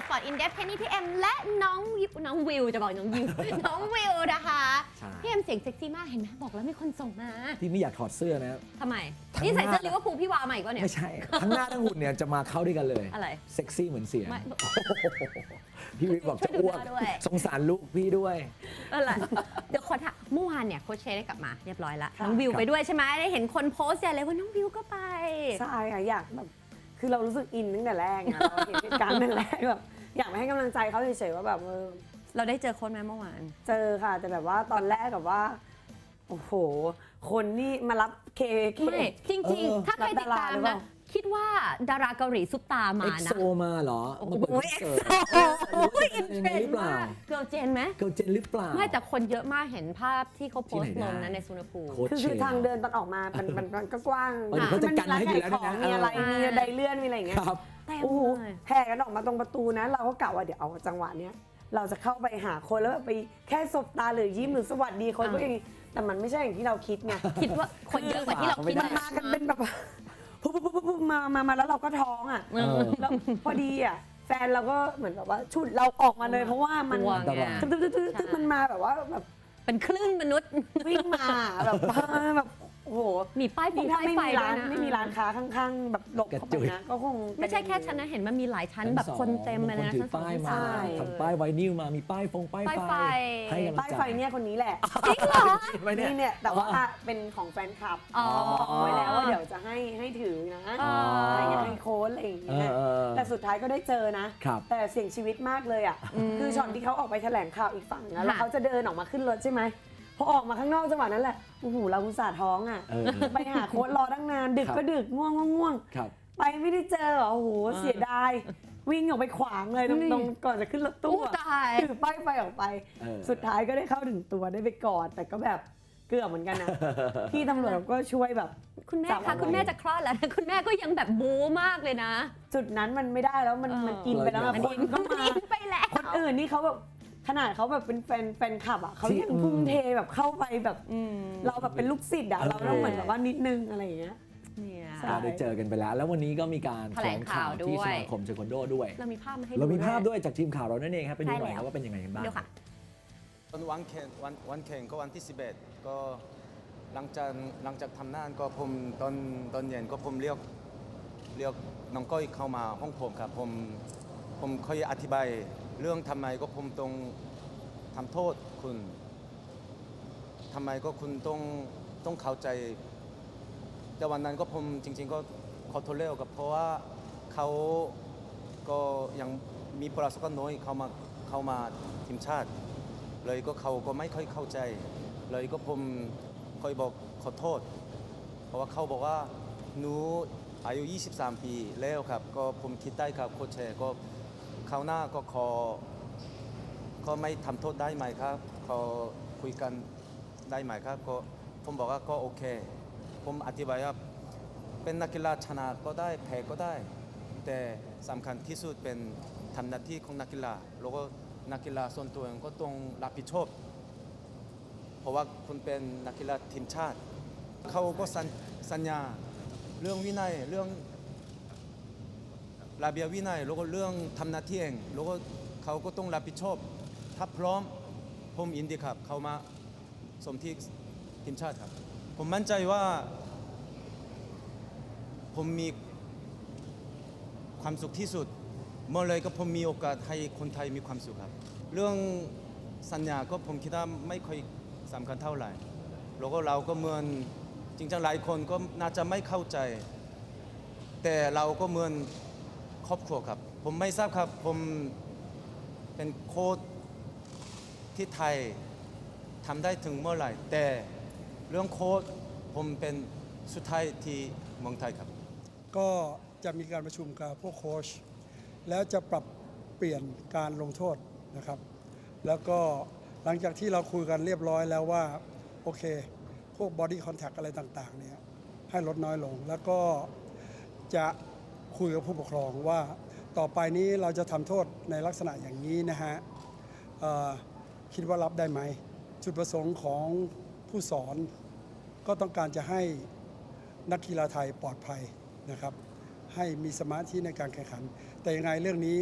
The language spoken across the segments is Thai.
สปอร์ตอินเดฟแค่นี้พี่เอ็มและน้องวิวน้องวิวจะบอกน้องวิว น้องวิวนะคะใช่ พี่เอ็มเสียงเซ็กซี่มากเห็นไหมบอกแล้วมีคนส่งมาที่ไม่อยากถอดเสื้อนะ ทำไมทั้งนี่ใส่เสื้อหน้าลิเวอร์พูลพี่วามาอีกวะเนี่ย ไม่ใช่ ทั้งหน้าทั้งหุ่นเนี่ยจะมาเข้าด้วยกันเลยอะไรเซ็กซี่เหมือนเสียงไม่พี่วิทย์บอกช่จะวยดูอ้วกหน้าด้วย สงสารลูกพี่ด้วย อะไรเดี๋ยวขอถามเมื่อวานเนี่ยโค้ชเชได้กลับมาเรียบร้อยแล้วค่ะน้องวิวครับไปด้วยใช่ไหมได้เห็นคนโพสต์ใหญ่เลยว่าน้องวิวก็ไป ใช่ค่ะอยากแบบคือเรารู้สึกอินตั้งแต่แรกอะเราเห็นเหตุการณ์ตั้งแต่แรกแบบ อยากไปให้กำลังใจเขาเฉยๆว่าแบบเออเราได้เจอโค้ชไหมเมื่อวาน เจอค่ะ แต่แบบว่าตอนแรกกับว่า โอ้โห คนนี่มารับเคเค ไม่จริงเออๆถ้าใครติดตามรับดาราหรือเปนะล่า คิดว่าดาราเกาหลีซุปตามาเอ็กนะ โซมาเหรอโอ้มาโหเปิดคอนเอ็กเสิโซร์ตโอ้ยอินยังเทรไงนหรือเปล่ามากเกิร์ลเจนไหม เกิร์ลเจนหรือเปล่า ไม่แต่คนเยอะมากเห็นภาพที่เขาโพสต์ที่ลไหนงได้นะในสุนภูมิ โค้ชคือเชคือทางเดินตอนออกมามันมันมันก็กว้างเออเดี๋ยวเขาจัดการให้อยู่แล้วมีร้านด้วยนะขายของมีอะไรเออมีไดเลื่อนมีอะไรอย่างเงี้ยครับ เต็มโอ้โหเลย แห่กันออกมาตรงประตูนะ เราก็กะว่าเดี๋ยวเอาจังหวะเนี้ยเราจะเข้าไปหาคนแล้วแบบไปแค่สบตาหรือยิ้มหรือสวัสดีคนก็ยังแต่มันไม่ใช่อย่างที่เราคิดไงคิดว่าคนเยอะกว่าที่เราคิดมันนะมากันเป็นแบบ ปุ๊บปุ๊บปุ๊บปุ๊บมามามาแล้วเราก็ท้องอะเออ แล้วพอดีอะแฟนเราก็เหมือนแบบว่าชุดเราออกมาเลย เพราะว่ามันกลัวอันตรายตึ๊ดตึ๊ดตึ๊ดตึ๊ดมันมาแบบว่าแบบเป็นคลื่นมนุษย์ วิ่งมาแบบแบบโอ้โหมีป้ายฟงนี่ถ้าป้ายไม่ไฟมีด้วร้ายนะไม่มีร้านค้าข้างๆ แบบหลบเข้าไปนะก็คงเป็น ไม่ใช่แค่ชั้นนะเห็นมันมีหลายชั้นแบบคนเต็มเลยนะบางถืชั้นสองป้ายชั้นมาสาม ทำป้ายไวนิลมามีป้ายฟงป้ายป้ายไฟ ไฟให้กำลัป้ายไฟเนี่ยคนนี้แหละจริงเหรอเห็นไหมเนี่ยนี่เนี่ยแต่ว่าเป็นของแฟนคลับ อ๋อ บอกไว้แล้วว่าเดี๋ยว ดท้ายก็ได้เจอนะ ครับแต่เสี่ยงชีวิตมากเลยอะ คือช็อตที่เขาออกไปแถลงข่าวอีกฝั่งนะแล้วเขาจะเดินออกมาขึ้นรถใช่ไหมพอออกมาข้างนอกจังหวะนั้นแหละโอ้โหเราอุตส่าห์ท้องอะ เออไปหาโค้ดรอตั้งนาน ดึกครับ ก็ดึกง่วงก็ง่วง ครับ ไปไม่ได้เจอเหรอโอ้โหเสียดาย วิ่งออกไปขวางเลยตรงนี่ ตรงก่อนจะขึ้นรถตู้อู้อะตาย ถือป้ายไฟออกไป เออ สุดท้ายก็ได้เข้าถึงตัวได้ไปกอดแต่ก็แบบ เกือบเหมือนกันนะพี่ตำรวจก็ช่วยแบบ คุณแม่จับคะเอาไว้ คุณแม่จะคลอดแล้วนะคุณแม่ก็ยังแบบบู๊มากเลยนะ จุดนั้นมันไม่ได้แล้วมันเออ มันอินไปแล้วอะมันคนก็มาอินไปแล้ว คนอื่นนี่เขาแบบขนาดเขาแบบเป็นแฟนแฟนคลับอะเขาที่ยังทุ่มเทแบบเข้าไปแบบอืมเราแบบเป็นลูกศิษย์อะเออเราต้องเหมือนแบบว่านิดนึงอะไรอย่างเงี้ย เนี่ย ใช่ ก็ได้เจอกันไปแล้ว แล้ววันนี้ก็มีการแถลงข่าวที่ด้วยสมาคมเทควันโดด้วย เรามีภาพมาให้ เรามีภาพด้ด้วยจากทีมข่าวเรานั่นเองครับไปดูหน่อยใช่แล้ว ครับว่าเป็นยังไงกันบ้าง เดี๋ยวค่ะ ตอนวันแข่งวันวันแข่งก็วันที่ 11 ก็หลังจากหลังจากทำงานก็ผมตอนตอนเย็นก็ผมเรียกเรียกน้องก้อยเข้ามาห้องผมครับผมผมเคยอธิบายเรื่องทำไมก็ผมต้องทำโทษคุณทำไมก็คุณต้องต้องเข้าใจ แต่วันนั้นก็ผมจริง ๆ ก็ขอโทษเร็วกับเพราะว่าเขาก็ยังมีประสบการณ์น้อยเข้ามาเข้ามาทีมชาติ เลยก็เขาก็ไม่ค่อยเข้าใจ เลยก็ผมคอยบอกขอโทษ เพราะว่าเขาบอกว่าหนูอายุ 23 ปีแล้วครับ ก็ผมคิดได้ครับโคชเชร์ก็คราวหน้าก็ขอก็ไม่ทำโทษได้ไหมครับขอคุยกันได้ไหมครับ ก็ผมบอกว่าก็โอเค ผมอธิบายว่าเป็นนักกีฬาชนะก็ได้แพ้ก็ได้ แต่สำคัญที่สุดเป็นทำหน้าที่ของนักกีฬาแล้วก็ นักกีฬาส่วนตัวเองก็ต้องรับผิดชอบ เพราะว่าคุณเป็นนักกีฬาทีมชาติ เขาก็สัญญาเรื่องวินัยเรื่องระเบียบวินัยแล้วก็เรื่องทำหน้าที่เองแล้วก็เขาก็ต้องรับผิดชอบ ถ้าพร้อมผมยินดีครับ เขามาสมที่ทีมชาติครับ ผมมั่นใจว่า ผมมีความสุขที่สุด เมื่อไรก็ผมมีโอกาสให้คนไทยมีความสุขครับ เรื่องสัญญาก็ผมคิดว่าไม่ค่อยสำคัญเท่าไหร่แล้วก็เราก็เหมือนจริงๆหลายคนก็น่าจะไม่เข้าใจ แต่เราก็เหมือนครอบครัวครับ ผมไม่ทราบครับผมเป็นโค้ชที่ไทยทำได้ถึงเมื่อไหร่ แต่เรื่องโค้ชผมเป็นสุดท้ายที่เมืองไทยครับ ก็จะมีการประชุมกับพวกโค้ช แล้วจะปรับเปลี่ยนการลงโทษนะครับ แล้วก็หลังจากที่เราคุยกันเรียบร้อยแล้วว่า โอเค พวกบอดี้คอนแทคอะไรต่างๆเนี่ยให้ลดน้อยลง แล้วก็จะคุยกับผู้ปกครองว่าต่อไปนี้เราจะทำโทษในลักษณะอย่างนี้นะฮะคิดว่ารับได้ไหม จุดประสงค์ของผู้สอน ก็ต้องการจะให้นักกีฬาไทยปลอดภัยนะครับ ให้มีสมาธิในการแข่งขัน แต่ยังไงเรื่องนี้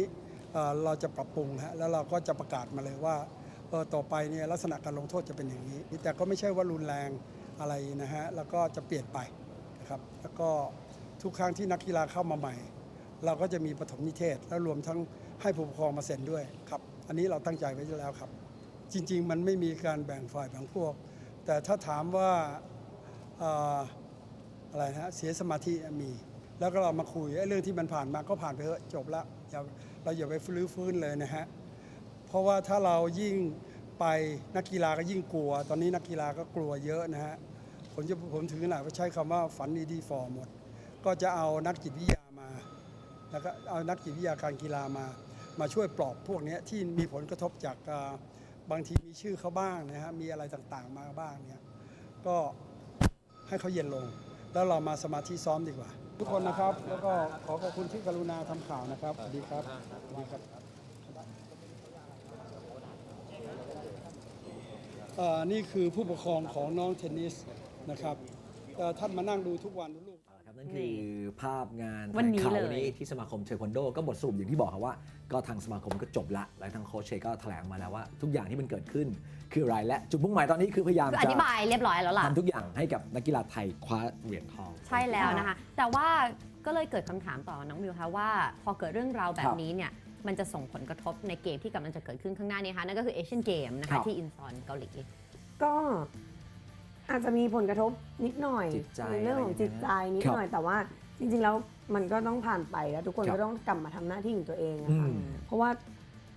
เราจะปรับปรุงฮะแล้วเราก็จะประกาศมาเลยว่าเออต่อไปเนี่ยลักษณะการลงโทษจะเป็นอย่างนี้ แต่ก็ไม่ใช่ว่ารุนแรงอะไรนะฮะแล้วก็จะเปลี่ยนไปนะครับแล้วก็ทุกครั้งที่นักกีฬาเข้ามาใหม่ เราก็จะมีปฐมนิเทศ แล้วรวมทั้งให้ผู้ปกครองมาเซ็นด้วยครับอันนี้เราตั้งใจไว้แล้วครับ จริง ๆ มันไม่มีการแบ่งฝ่ายแบ่งพวก แต่ถ้าถามว่าเอ่อะไรนะฮะเสียสมาธิมี แล้วก็เรามาคุยไอ้เรื่องที่มันผ่านมาก็ผ่านไปเถอะจบละอย่าเราอย่าไปฟื้นฟื้นเลยนะฮะเพราะว่าถ้าเรายิ่งไปนักกีฬาก็ยิ่งกลัว ตอนนี้นักกีฬาก็กลัวเยอะนะฮะผมจะผมถึงขนาดว่าใช้คำว่าฝันดีๆฟอร์หมด ก็จะเอานักจิตวิทยามาแล้วก็เอานักจิตวิทยาการกีฬามา มาช่วยปลอบพวกนี้ที่มีผลกระทบจากบางทีมีชื่อเขาบ้างนะฮะมีอะไรต่างๆมาบ้างเนี่ยก็ให้เขาเย็นลง แล้วเรามาสมาธิซ้อมดีกว่า ทุกคนนะครับ แล้วก็ขอขอบคุณที่กรุณาทำข่าวนะครับสวัสดีครับสวัสดีครับเอ่อนี่คือผู้ปกครองของน้องเทนนิสนะครับเอ่อท่านมานั่งดูทุกวันลูก นั่นคือภาพงานวันนี้แถลงข่าเลยวันนี้ที่สมาคมเทควันโด ก็บทสรุปอย่างที่บอกครับว่า ก็ทางสมาคมก็จบละ และทางโค้ชเชก็แถลงมาแล้วว่า ทุกอย่างที่มันเกิดขึ้นคืออะไรและจุดมุ่งหมายตอนนี้คือพยายามคืออจะธิบายเรียบร้อยแล้วล่ะทำทุกอย่างให้กับนักกีฬาไทยคว้าเหรียญทอง ใช่แล้วนะคะ แต่ว่าก็เลยเกิดคำถามต่อน้องวิวคะว่า พอเกิดเรื่องราวแบบนี้เนี่ยมันจะส่งผลกระทบในเกมที่กำลังจะเกิดขึ้นข้างหน้านี้ค่ะนั่นก็คือเอเชียนเกมนะครัคะบที่อินซอนเกาหลีก็ อาจจะมีผลกระทบนิดหน่อยจิตใจในเรื่องของจิตใจนิดครับหน่อยแต่ว่าจริงๆแล้วมันก็ต้องผ่านไปแล้วทุกคนครับก็ต้องกลับมาทำหน้าที่ของตัวเองอะอืค่ะมเพราะว่า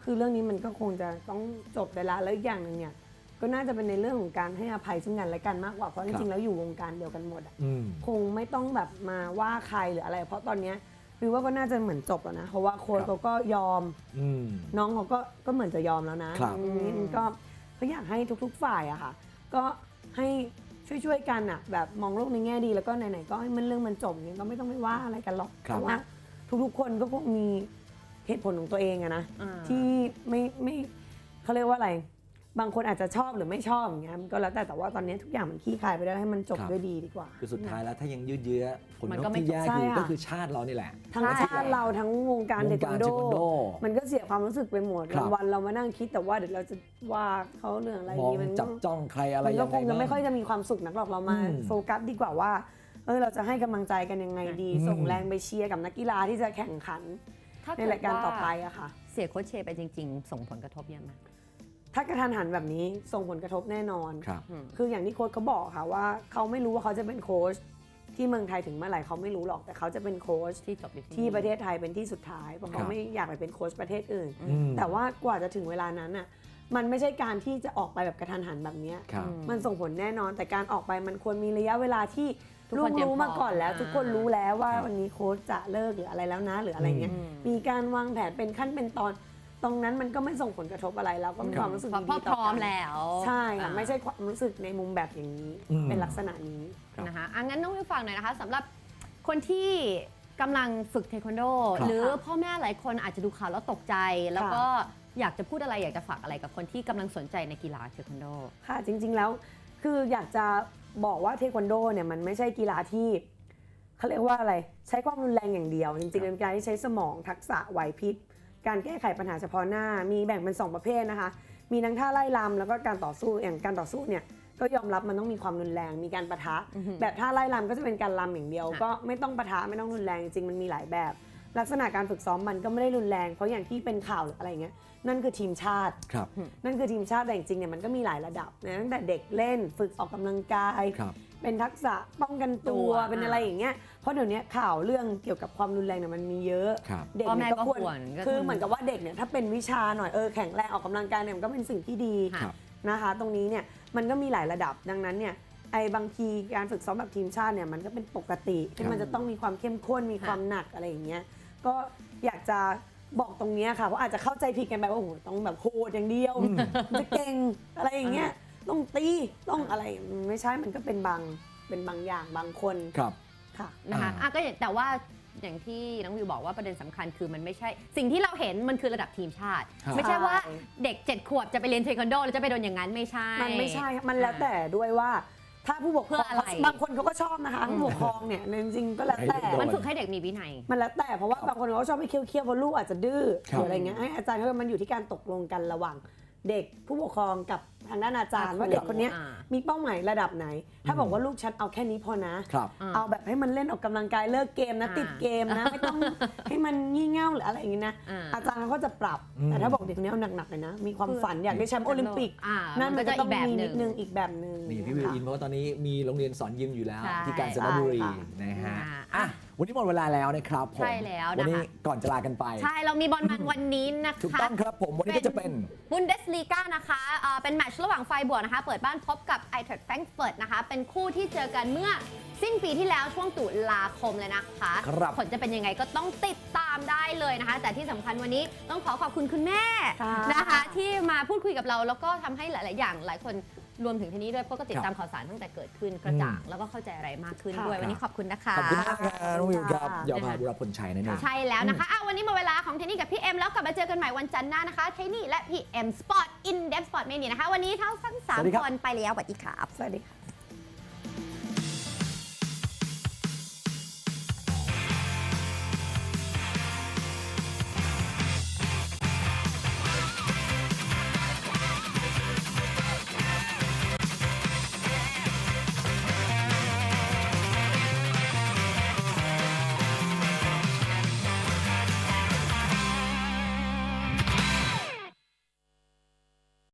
คือเรื่องนี้มันก็คงจะต้องจบไปแล้วแล้วอีกอย่างหนึ่งเนี่ยก็น่าจะเป็นในเรื่องของการให้อภัยซึ่งกันและกันมากกว่าเพราะจริงๆแล้วอยู่วงการเดียวกันหมดอะอืมคงไม่ต้องแบบมาว่าใครหรืออะไร เพราะตอนเนี้ยวิวว่าก็น่าจะเหมือนจบแล้วนะ เพราะว่าโค้ชครับเขาก็ยอมอืมน้องเขาก็ก็เหมือนจะยอมแล้วนะครับอันนี้มันก็ก็อยากให้ทุก ๆ ฝ่ายอะค่ะ ก็ ให้ช่วยๆกันอะแบบมองโลกในแง่ดีแล้วก็ไหนๆก็ให้มันเรื่องมันจบเนี่ยก็ไม่ต้องไปว่าอะไรกันหรอกครับ แต่ว่าทุกๆคนก็คงมีเหตุผลของตัวเองอะนะ อ่า ที่ไม่ไม่เขาเรียกว่าอะไร บางคนอาจจะชอบหรือไม่ชอบอย่างเงี้ยมันก็แล้วแต่แต่ว่าตอนนี้ทุกอย่างมันคลี่คลายไปได้วให้มันจบครับ ด้วยดีดีกว่า คือสุดท้ายแล้วถ้ายังยืดเยื้อผลมันกระทก็บไม่ที่แย่ใช่คือค่ะ ก็คือชาติเรานี่แหละ ทั้งชาติเราทั้งวงการวเทงคการวันโด เทควันโดมันก็เสียความรู้สึกไปหมดครับ วันๆเรามานั่งคิดแต่ว่าเดี๋ยวเราจะว่าเขาเรื่องอะไรมองดีมันจับจ้องใครอะไรมันยัก็งคไงงจะไม่บ้างค่อยจะมีความสุขนักหรอกเรามาอืมโฟกัสดีกว่าว่าเออเราจะให้กำลังใจกันยังไงดี อืม ส่งแรงไปเชียร์กับนักกีฬาที่จะแข่งขันถ้าในเกิดรายการว่าต่อไปอะค่ะ เสียโค้ชเชไปจริง ๆ ส่งผลกระทบเยอะไหม ถ้ากระทันหันแบบนี้ส่งผลกระทบแน่นอน ครับ คืออย่างที่โค้ชเขาบอกค่ะว่า เขาไม่รู้ว่าเขาจะเป็นโค้ชที่เมืองไทยถึงเมื่อไหร่เขาไม่รู้หรอกแต่เขาจะเป็นโค้ชที่จบอยู่ที่ประเทศไทยเป็นที่สุดท้ายเพราะครัเขาบไม่อยากไปเป็นโค้ชประเทศอื่น อืมแต่ว่ากว่าจะถึงเวลานั้นอะมันไม่ใช่การที่จะออกไปแบบกระทันหันแบบเนี้ย ครับ มันส่งผลแน่นอนแต่การออกไปมันควรมีระยะเวลาที่ทุกลูคนกเตรียมรู้มาก่อนแล้ว พร้อมทุกคนรู้แล้วว่าครับวันนี้โค้ชจะเลิกหรืออะไรแล้วนะหรืออะไรเงี้ยอืม มีการวางแผนเป็นขั้นเป็นตอน ตรงนั้นมันก็ไม่ส่งผลกระทบอะไรแล้วก็มีครับความรู้สึกเพราะดีพ่อๆพต่อร้อมกันแล้วใช่ค่ะอ่าไม่ใช่ความรู้สึกในมุมแบบอย่างนี้ อืม เป็นลักษณะนี้ ครับนะคะอะงั้นน้องวิวฟังหน่อยนะคะสำหรับคนที่กำลังฝึกเทควันโด ครับ หรือพ่อแม่หลายคนอาจจะดูข่าวแล้วตกใจ แล้วก็อยากจะพูดอะไรอยากจะฝากอะไรกับคนที่กำลังสนใจในกีฬาเทควันโด ค่ะจริงๆแล้วคืออยากจะบอกว่าเทควันโดเนี่ยมันไม่ใช่กีฬาที่เขาเรียกว่าอะไร ใช้ความรุนแรงอย่างเดียว จริงๆเป็นการที่ใช้สมองทักษะไหวพริบ การแก้ไขปัญหาเฉพาะหน้า มีแบ่งเป็น 2 ประเภทนะคะ มีทั้งท่าไล่ลำแล้วก็การต่อสู้อย่างการต่อสู้เนี่ยก็ยอมรับมันต้องมีความรุนแรง มีการปะทะอือฮึแบบท่าไล่ลำก็จะเป็นการลำอย่างเดียวค่ะก็ไม่ต้องปะทะไม่ต้องรุนแรงจริงๆมันมีหลายแบบ ลักษณะการฝึกซ้อมมันก็ไม่ได้รุนแรง เพราะอย่างที่เป็นข่าวหรืออะไรเงี้ยนั่นคือทีมชาติครับนั่นคือทีมชาติแต่จริงๆเนี่ยมันก็มีหลายระดับนะตั้งแต่เด็กเล่นฝึกออกกำลังกายครับ เป็นทักษะป้องกันตัตัววเป็นอะไรอย่างเงี้ยเพราะเดี๋ยวนี้ข่าวเรื่องเกี่ยวกับความรุนแรงเนี่ยมันมีเยอะ ครับ เด็กพ่อแม่เนี่ยก็ก็ควรควรก็คือคือเหมือนกับว่าเด็กเนี่ยถ้าเป็นวิชาหน่อยเออแข็งแรงออกกำลังกายเนี่ยมันก็เป็นสิ่งที่ดีครับนะคะ ตรงนี้เนี่ยมันก็มีหลายระดับดังนั้นเนี่ยไอ้บางทีการฝึกซ้อมแบบทีมชาติเนี่ยมันก็เป็นปกติที่มันจะต้องมีความเข้มข้นมีความหนักอะไรอย่างเงี้ยก็อยากจะบอกตรงเนี้ยค่ะเพราะอาจจะเข้าใจผิดกันไปว่าโอ้โหต้องแบบโหดอย่างเดียวจะเก่งอะไรอย่างเงี้ย ต้องตีต้องอะไรไม่ใช่มันก็เป็นบางเป็นบางอย่างบางคนครับ ค่ะ นะคะอ่าอะก็อย่างแต่ว่าอย่างที่น้องวิวบอกว่าประเด็นสำคัญคือมันไม่ใช่ สิ่งที่เราเห็นมันคือระดับทีมชาติ ครับ ไม่ใช่ว่าใช่เด็กเจ็ดขวบจะไปเรียนเทควันโดแล้วจะไปโดนอย่างนั้นไม่ใช่ มันไม่ใช่มันแล้วแต่ด้วยว่า ถ้าผู้ปกครเพื่อองอะไร บางคนเขาก็ชอบนะคะผู้ปกครองเนี่ยจริงๆก็แล้วแต่ให้โดมันฝึกให้เด็กมีวินัย มันแล้วแต่เพราะว่าบางคนเขาก็ชอบให้เคี้ยวๆเพราะลูกอาจจะดื้อครับหรืออะไรเงี้ยให้อาจารย์เขามันอยู่ที่การตกลงกันระหว่าง เด็กผู้ปกครองกับทางด้านอาจารย์อ่าว่าเด็กคนเนี้ยอ่ามีเป้าหมายระดับไหน ถ้าบอกว่าลูกฉันเอาแค่นี้พอนะ ครับ อ่าเอาแบบให้มันเล่นออกกำลังกายเลิกเกมนะ อ่าติดเกมนะ ไม่ต้องให้มันงี่เง่าหรืออะไรอย่างงี้นะ อ่า อาจารย์เขาก็จะปรับ อืม แต่ถ้าบอกเด็กคนนี้เอาหนักๆเลยนะ มีความฝันอยากได้แชมป์โอลิมปิก อ่านั่นมัมันนก็ก็จะต้องอีกแบบมีหนึ่นิงดนึงอีกแบบหนึ่งนี่พี่วิวค่ะ อินเพราะว่าตอนนี้มีโรงเรียนสอนยิมอยู่แล้ว ใช่ ที่กาญจนบุรีใช่ค่ะ นะฮะอะอะ วันนี้หมดเวลาแล้วนะครับผมใช่แล้วนะคะ วันนี้ก่อนจะลากันไป ใช่ เรามีบอลมันวันนี้นะคะ ถูกต้องครับผมวันนี้ก็จะเป็น บุนเดสลีกานะคะเอ่อเป็นแมตช์ระหว่างไฟบวกนะคะ เปิดบ้านพบกับไอเทอร์แฟรงก์เฟิร์ตนะคะ เป็นคู่ที่เจอกันเมื่อสิ้นปีที่แล้วช่วงตุลาคมเลยนะคะ ครับ ผลจะเป็นยังไงก็ต้องติดตามได้เลยนะคะ แต่ที่สำคัญวันนี้ต้องขอขอบคุณคุณแม่ค่ะ นะคะ ที่มาพูดคุยกับเราแล้วก็ทำให้หลาย ๆ อย่างหลายคน รวมถึงที่นี้ด้วยเพราะก็ติดตามข่าวสารตั้งแต่เกิดขึ้นกระจ่างแล้วก็เข้าใจอะไรมากขึ้นค่ะด้วย วันนี้ขอบคุณนะคะขอบคุณมากครับน้องวิวครับค่ะยาวภาบุรพลชัยนั่นเองใช่แล้วนะคะอะวันนี้หมดเวลาของเทนนี่กับพี่เอ็มแล้วกลับมาเจอกันใหม่วันจันทร์หน้านะคะเทนนี่และพี่เอ็มสปอร์ตอินเดฟสปอร์ตเมนี่นะคะวันนี้ทั้งทั้งสามสวัสดีครับคนไปแล้วสวัสดีครับสวัสดีค่ะ